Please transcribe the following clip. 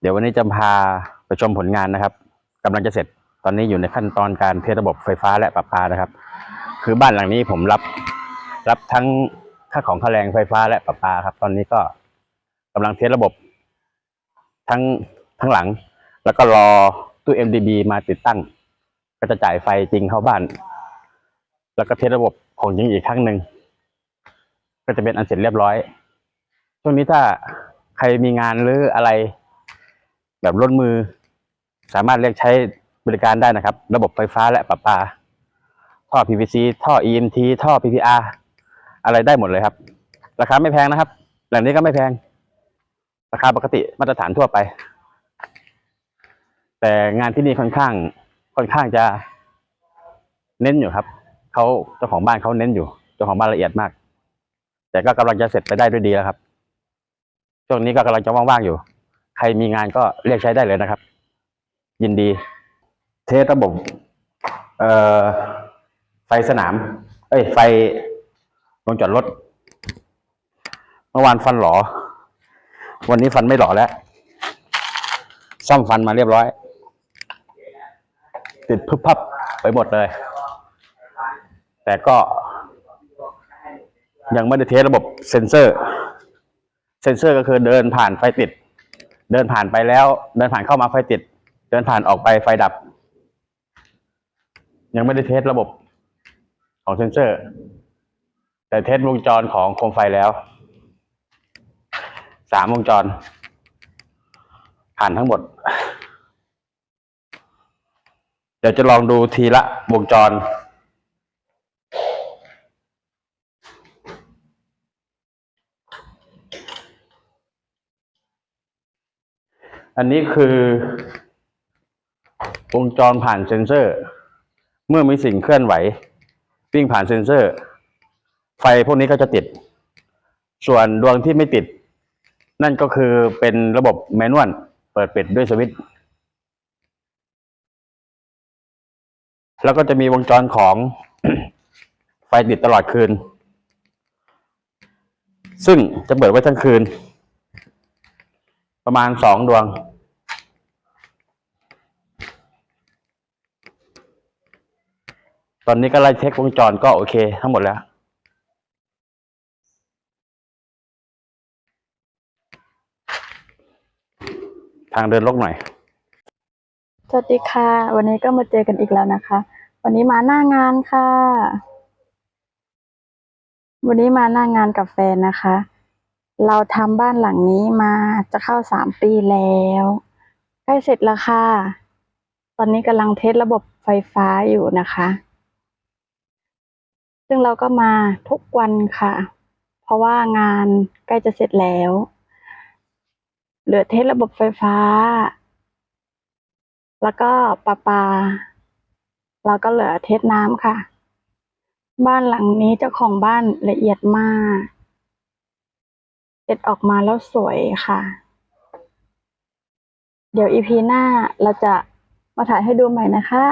เดี๋ยววันนี้จะพาไปชมผลงานนะครับกำลังจะเสร็จตอนนี้อยู่ในขั้นตอนการเทระบบไฟฟ้าและประปานะครับ คือบ้านหลังนี้ผมรับรับทั้งค่าของค่าแรงไฟฟ้าและประปาครับ ตอนนี้ก็กำลังเทระบบ ทั้งทั้งหลัง แล้วก็รอตู้ MDB มาติดตั้ง ก็จะจ่ายไฟจริงเข้าบ้าน แล้วก็เทระบบของจริงอีกครั้งหนึ่งก็จะเป็นอันเสร็จเรียบร้อยช่วงนี้ถ้าใครมีงานหรืออะไร แบบล้นมือ สามารถเรียกใช้บริการได้นะครับ ระบบไฟฟ้าและประปา ท่อ PVC ท่อ EMT ท่อ PPR อะไรได้หมดเลยครับ ราคาไม่แพงนะครับ หล่งนี้ก็ไม่แพง ราคาปกติมาตรฐานทั่วไป แต่งานที่นี่ค่อนข้าง ค่อนข้างจะ เน้นอยู่ครับเขาเจ้าของบ้านเขาเน้นอยู่เจ้าของบ้านละเอียดมาก แต่ก็กำลังจะเสร็จไปได้ด้วยดีแล้วครับช่วงนี้ก็กำลังจะว่างๆอยู่ ใครมีงานก็เรียกใช้ได้เลยนะครับ ยินดี เทสระบบเอ่อไฟสนาม เอ้ย ไฟลงจอดรถ เมื่อวานฟันหลอ วันนี้ฟันไม่หล่อแล้ว ซ่อมฟันมาเรียบร้อย ติดพึบพับไปหมดเลย แต่ก็ ยังไม่ได้เทสระบบเซ็นเซอร์ เซ็นเซอร์ก็คือเดินผ่านไฟติด เดินผ่านไปแล้ว เดินผ่านเข้ามาไฟติด เดินผ่านออกไปไฟดับ ยังไม่ได้เทสระบบของเซ็นเซอร์ แต่เทสวงจรของโคมไฟแล้วสามวงจร ผ่านทั้งหมด เดี๋ยวจะลองดูทีละวงจร อันนี้คือวงจรผ่านเซนเซอร์ เมื่อมีสิ่งเคลื่อนไหว วิ่งผ่านเซนเซอร์ ไฟพวกนี้ก็จะติด ส่วนดวงที่ไม่ติด นั่นก็คือเป็นระบบแมนนวลเปิดปิดด้วยสวิตช์แล้วก็จะมีวงจรของไฟติดตลอดคืน ซึ่งจะเปิดไว้ทั้งคืน ประมาณสองดวง ตอนนี้ก็ไล่เช็ควงจรก็โอเค ทั้งหมดแล้วทางเดินลกหน่อย สวัสดีค่ะ วันนี้ก็มาเจอกันอีกแล้วนะคะ วันนี้มาหน้างานค่ะ วันนี้มาหน้างานกับแฟนนะคะ เราทำบ้านหลังนี้มาจะเข้าสามปีแล้ว ใกล้เสร็จแล้วค่ะ ตอนนี้กำลังเทสระบบไฟฟ้าอยู่นะคะ ซึ่งเราก็มาทุกวันค่ะ เพราะว่างานใกล้จะเสร็จแล้ว เหลือเทสระบบไฟฟ้า แล้วก็ประปาแล้วก็เหลือเทสน้ำค่ะ บ้านหลังนี้เจ้าของบ้านละเอียดมากเสร็จออกมาแล้วสวยค่ะ เดี๋ยวอีพีหน้าเราจะมาถ่ายให้ดูใหม่นะคะ